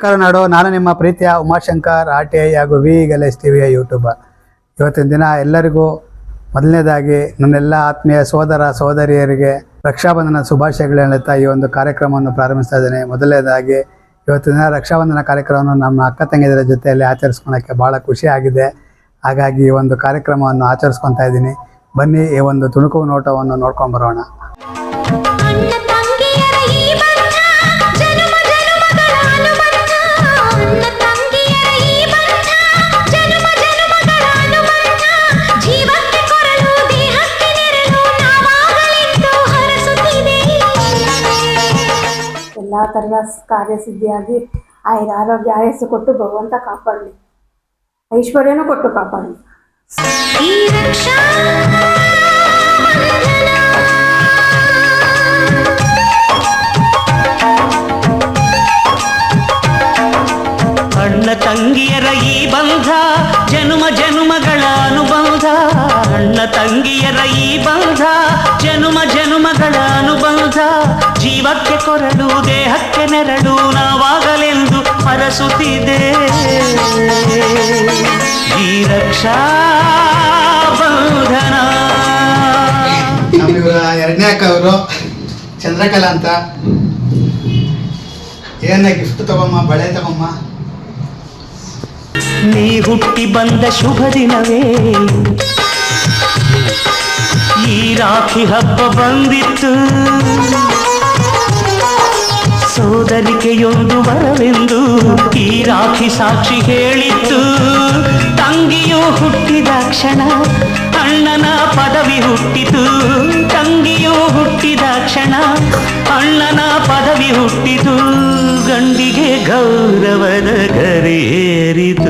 ಕರುನಾಡು ನಾನು ನಿಮ್ಮ ಪ್ರೀತಿಯ ಉಮಾಶಂಕರ್ ಆರ್ ಟಿ ಐ ಹಾಗೂ ವಿ ಗಲೇಶ್ ಟಿವಿಯ ಯೂಟ್ಯೂಬ. ಇವತ್ತಿನ ದಿನ ಎಲ್ಲರಿಗೂ ಮೊದಲನೇದಾಗಿ ನನ್ನೆಲ್ಲ ಆತ್ಮೀಯ ಸೋದರ ಸೋದರಿಯರಿಗೆ ರಕ್ಷಾಬಂಧನ ಶುಭಾಶಯಗಳು ಹೇಳುತ್ತಾ ಈ ಒಂದು ಕಾರ್ಯಕ್ರಮವನ್ನು ಪ್ರಾರಂಭಿಸ್ತಾ ಇದ್ದೇನೆ. ಮೊದಲನೇದಾಗಿ ಇವತ್ತಿನ ದಿನ ರಕ್ಷಾಬಂಧನ ಕಾರ್ಯಕ್ರಮವನ್ನು ನಮ್ಮ ಅಕ್ಕ ತಂಗಿಯರ ಜೊತೆಯಲ್ಲಿ ಆಚರಿಸ್ಕೊಳಕ್ಕೆ ಭಾಳ ಖುಷಿಯಾಗಿದೆ ಹಾಗಾಗಿ ಈ ಒಂದು ಕಾರ್ಯಕ್ರಮವನ್ನು ಆಚರಿಸ್ಕೊತಾ ಇದ್ದೀನಿ. ಬನ್ನಿ ಈ ಒಂದು ತುಣುಕು ನೋಟವನ್ನು ನೋಡ್ಕೊಂಡು ಬರೋಣ. ಎಲ್ಲ ಥರದ ಕಾರ್ಯಸಿದ್ಧಿಯಾಗಿ ಆಯುರ ಆರೋಗ್ಯ ಆಯಸ್ಸು ಕೊಟ್ಟು ಭಗವಂತ ಕಾಪಾಡಲಿ ಐಶ್ವರ್ಯನೂ ಕೊಟ್ಟು ಕಾಪಾಡಲಿ ತಂಗಿಯರ ಈ ಬಂಧ, ಜನುಮ ಜನುಮಗಳ ಅನುಬಂಧ. ಅಣ್ಣ ತಂಗಿಯರ ಈ ಬಂಧ, ಜನುಮ ಜನುಮಗಳ ಅನುಬಂಧ. ಜೀವಕ್ಕೆ ಕೊರಳು ದೇಹಕ್ಕೆ ನೆರಳು ನಾವಾಗಲೆಂದು ಹರಸುತ್ತಿದೆ ಈ ರಕ್ಷಾ ಬಂಧನ ಎರಡನೇ ಕವರು ಚಂದ್ರಕಲಾ ಅಂತ. ಏನ ಗಿಫ್ಟ್ ತಗೊಮ್ಮ ಬಳೆ ತಗೊಮ್ಮ ನೀ ಹುಟ್ಟಿ ಬಂದ ಶುಭ ದಿನವೇ. ಈ ರಾಖಿ ಹಬ್ಬ ಬಂದಿತ್ತು. ಸೋದರಿಕೆಯೊಂದು ವರವೆಂದು ಈ ರಾಖಿ ಸಾಕ್ಷಿ ಹೇಳಿತ್ತು. ತಂಗಿಯು ಹುಟ್ಟಿದ ಕ್ಷಣ ಅಣ್ಣನ ಪದವಿ ಹುಟ್ಟಿತು. ತಂಗಿಯು ಹುಟ್ಟಿದ ಕ್ಷಣ ಅಣ್ಣನ ಪದವಿ ಹುಟ್ಟಿತು. ಗಂಡಿಗೆ ಗೌರವದ ಗರಿಯೇರಿತು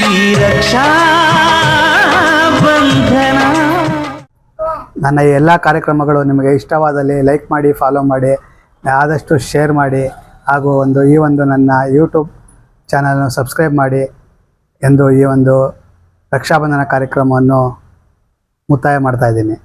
ಈ ರಕ್ಷಾ ಬಂಧನ. ನನ್ನ ಎಲ್ಲ ಕಾರ್ಯಕ್ರಮಗಳು ನಿಮಗೆ ಇಷ್ಟವಾದಲ್ಲಿ ಲೈಕ್ ಮಾಡಿ ಫಾಲೋ ಮಾಡಿ, ಆದಷ್ಟು ಶೇರ್ ಮಾಡಿ, ಹಾಗೂ ಒಂದು ಈ ಒಂದು ನನ್ನ ಯೂಟ್ಯೂಬ್ ಚಾನಲನ್ನು ಸಬ್ಸ್ಕ್ರೈಬ್ ಮಾಡಿ ಎಂದು ಈ ಒಂದು ರಕ್ಷಾಬಂಧನ ಕಾರ್ಯಕ್ರಮವನ್ನು ಮುಕ್ತಾಯ ಮಾಡ್ತಾ ಇದ್ದೀನಿ.